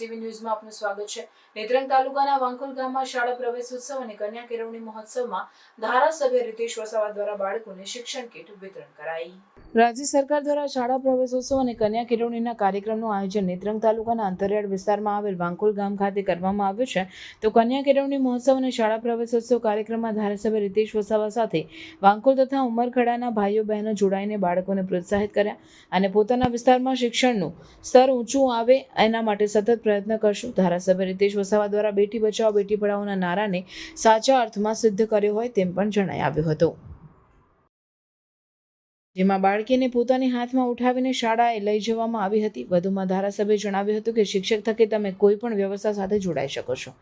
TV ન્યૂઝમાં આપનું સ્વાગત છે. નેત્રંગ તાલુકાના વાંકુલ ગામમાં શાળા પ્રવેશ ઉત્સવ અને કન્યા કેળવણી મહોત્સવમાં ધારાસભ્ય રીતેશ વસાવા દ્વારા બાળકોને શિક્ષણ કીટ વિતરણ કરાઈ. રાજ્ય સરકાર દ્વારા શાળા પ્રવેશોત્સવ અને કન્યા કેળવણીના કાર્યક્રમનું આયોજન નેત્રંગ તાલુકાના અંતરિયાળ વિસ્તારમાં આવેલ વાંકુલ ગામ ખાતે કરવામાં આવ્યું છે. તો કન્યા કેળવણી મહોત્સવ અને શાળા પ્રવેશોત્સવ કાર્યક્રમમાં ધારાસભ્ય રીતેશ વસાવા સાથે વાંકોલ તથા ઉમરખડાના ભાઈઓ બહેનો જોડાઈને બાળકોને પ્રોત્સાહિત કર્યા અને પોતાના વિસ્તારમાં શિક્ષણનું સ્તર ઊંચું આવે એના માટે સતત પ્રયત્ન કરશું. ધારાસભ્ય રીતેશ વસાવા દ્વારા બેટી બચાવો, બેટી પઢાઓના નારાને સાચા અર્થમાં સિદ્ધ કર્યો હોય તેમ પણ જણાઈ આવ્યું હતું. જેમાં બાળકીને પોતાની હાથમાં ઉઠાવીને શાળાએ લઈ જવામાં આવી હતી. વધુમાં ધારાસભ્યે જણાવ્યું હતું કે શિક્ષક થકી તમે કોઈ પણ વ્યવસ્થા સાથે જોડાઈ શકો છો.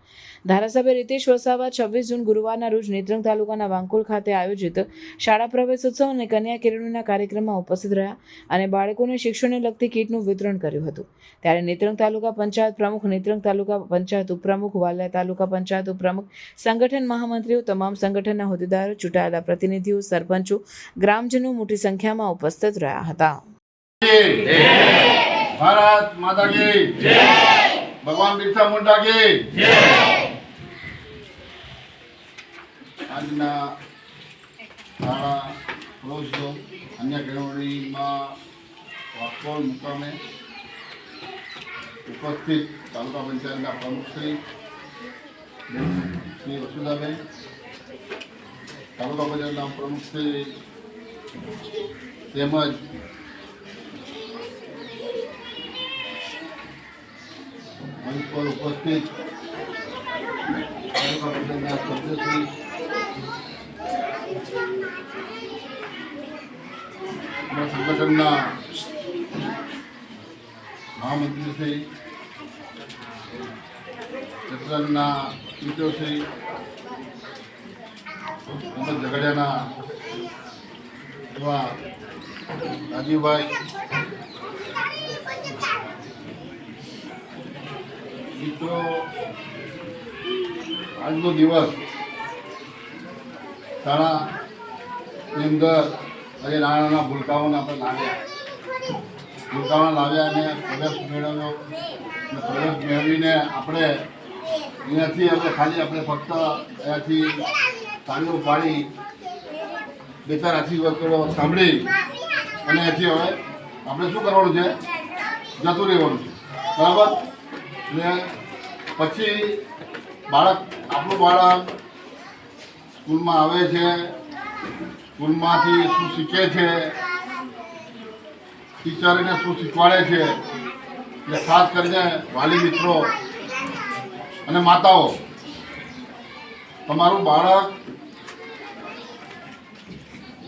ધારાસભ્ય રીતેશ વસાવા છવ્વીસ જૂન ગુરુવારના રોજ નેત્રંગ તાલુકાના વાંકોલ ખાતે આયોજિત શાળા પ્રવેશોત્સવ અને કન્યા કેળવણીના કાર્યક્રમમાં ઉપસ્થિત રહ્યા અને બાળકોને શિક્ષણને લગતી કીટનું વિતરણ કર્યું હતું. ત્યારે નેત્રંગ તાલુકા પંચાયત પ્રમુખ, નેત્રંગ તાલુકા પંચાયત ઉપપ્રમુખ, વાલિયા તાલુકા પંચાયત ઉપપ્રમુખ, સંગઠન મહામંત્રીઓ, તમામ સંગઠનના હોદ્દેદારો, ચૂંટાયેલા પ્રતિનિધિઓ, સરપંચો, ગ્રામજનો, મોટી સંખ્યામાં ઉપસ્થિત રહ્યા હતા ભારત માતા કી ભગવાન બિરસા મુંડા કી આજના શાળા પ્રવેશો અન્ય કેળવણીમાં વાકોલ મુકામે ઉપસ્થિત તાલુકા પંચાયતના પ્રમુખશ્રી શ્રી વસુધાબેન તાલુકા પંચાયતના પ્રમુખશ્રી તેમજ મંચ પર ઉપસ્થિત સભ્યશ્રી સંગઠનના મહામંત્રીશ્રી ચત્રનના મિત્રોશ્રી તેમજ ઝઘડિયાના આજનો દિવસ શાળાની અંદર આજે નાના ભૂલકાઓને આપણે લાવ્યા. ભૂલકાઓને લાવ્યા અને પ્રવેશ મેળવ્યો. અને પ્રવેશ મેળવીને આપણે અહીંયાથી આપણે ખાલી આપણે ફક્ત અહીંયાથી તાળીઓ પાડી બે ચાર આશીર્વાદો સાંભળી અને એથી હવે આપણે શું કરવાનું છે? જતું રહેવાનું છે. બરાબર? ને પછી બાળક, આપણું બાળક સ્કૂલમાં આવે છે, સ્કૂલમાંથી શું શીખે છે ટીચર એને શું શીખવાડે છે એટલે ખાસ કરીને વાલી મિત્રો અને માતાઓ, તમારું બાળક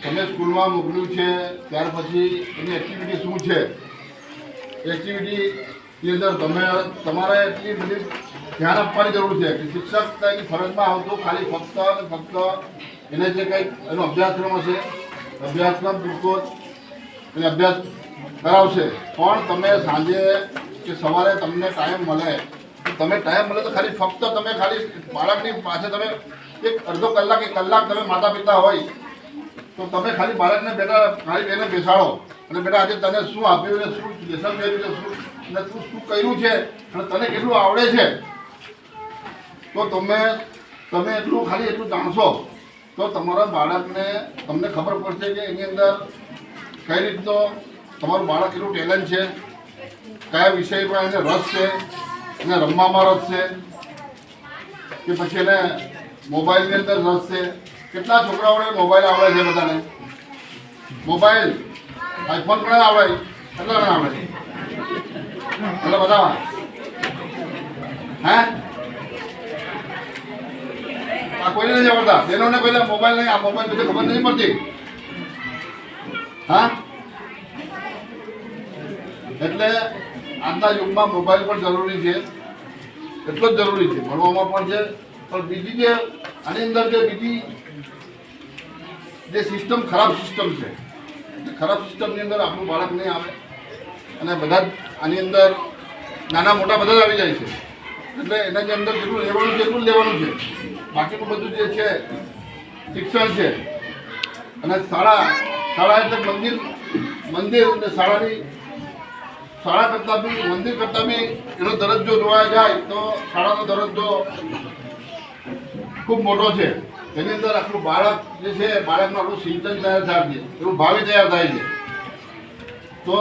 તમે સ્કૂલમાં મોકલ્યું છે, ત્યાર પછી એની એક્ટિવિટી શું છે? એક્ટિવિટીની અંદર તમે, તમારે એટલી બધી ધ્યાન આપવાની જરૂર છે કે શિક્ષક એની ફરજમાં આવતો, ખાલી ફક્ત અને ફક્ત એને જે કંઈક એનો અભ્યાસક્રમ હશે, અભ્યાસક્રમ પૂરતો એને અભ્યાસ કરાવશે. પણ તમે સાંજે કે સવારે તમને ટાઈમ મળે તમે ટાઈમ મળે તો ખાલી ફક્ત તમે ખાલી બાળકની પાસે તમે એક અડધો કલાક, એક કલાક તમે માતા પિતા હોય તો તમે ખાલી બાળકને બેટા ખાલી બેને બેસાડો. અને બેટા, આજે તને શું આપ્યું ને શું લેસન કર્યું છે શું અને તું શું કર્યું છે? અને તને કેટલું આવડે છે? તો તમે તમે એટલું ખાલી એટલું જાણશો. તો તમારા બાળકને તમને ખબર પડશે કે એની અંદર કઈ રીતનો તમારું બાળક કેટલું ટેલેન્ટ છે, કયા વિષયમાં એને રસ છે, એને રમવામાં રસ છે, કે પછી એને મોબાઈલની અંદર રસ છે. કેટલા છોકરાઓને મોબાઈલ આવડે છે બધાને? મોબાઈલ આઈફોન પણ આવડે? કેટલા જણા આવડે? એટલે બતાવા હે? આ કોઈને નથી આવડતા? બહેનોને પહેલા મોબાઈલ નહીં, આ મોબાઈલ વિશે ખબર નથી પડતી. હા? એટલે આજના યુગમાં મોબાઈલ પણ જરૂરી છે. એટલો જ જરૂરી છે. ભણવામાં પણ છે. પણ બીજી જે આની અંદર જે બીજી જે સિસ્ટમ ખરાબ સિસ્ટમ છે. ખરાબ સિસ્ટમની અંદર આપણું બાળક નહીં આવે. અને બધા આની અંદર નાના મોટા બધા જ આવી જાય છે. એટલે એનાની અંદર જેટલું લેવાનું છે એટલું લેવાનું છે. બાકીનું બધું જે છે, શિક્ષણ છે. અને શાળા શાળા એટલે મંદિર મંદિર અને શાળાની, શાળા કરતાં બી, મંદિર કરતાં બી એનો દરજ્જો જોવા જાય તો શાળાનો દરજ્જો ખૂબ મોટો છે. એની અંદર આપણું બાળક જે છે, બાળકનું આપણું સિંચન તૈયાર થાય છે, એવું ભાવિ તૈયાર થાય છે. તો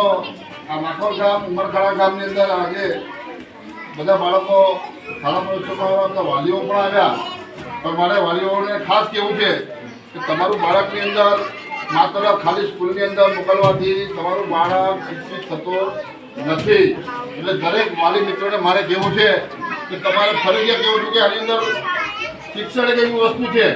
આ માખોર ગામ, ઉમરખાડા ગામની અંદર આજે બધા બાળકો શાળા આવ્યા વાલીઓ પણ આવ્યા. પણ મારે વાલીઓને ખાસ કહેવું છે કે તમારું બાળકની અંદર માત્ર ખાલી સ્કૂલની અંદર મોકલવાથી તમારું બાળક શિક્ષિત થતો નથી. એટલે દરેક વાલી મિત્રોને મારે કહેવું છે કે તમારે ફરજિયાત કહેવું છું કે આની અંદર શિક્ષણ એક એવી વસ્તુ છે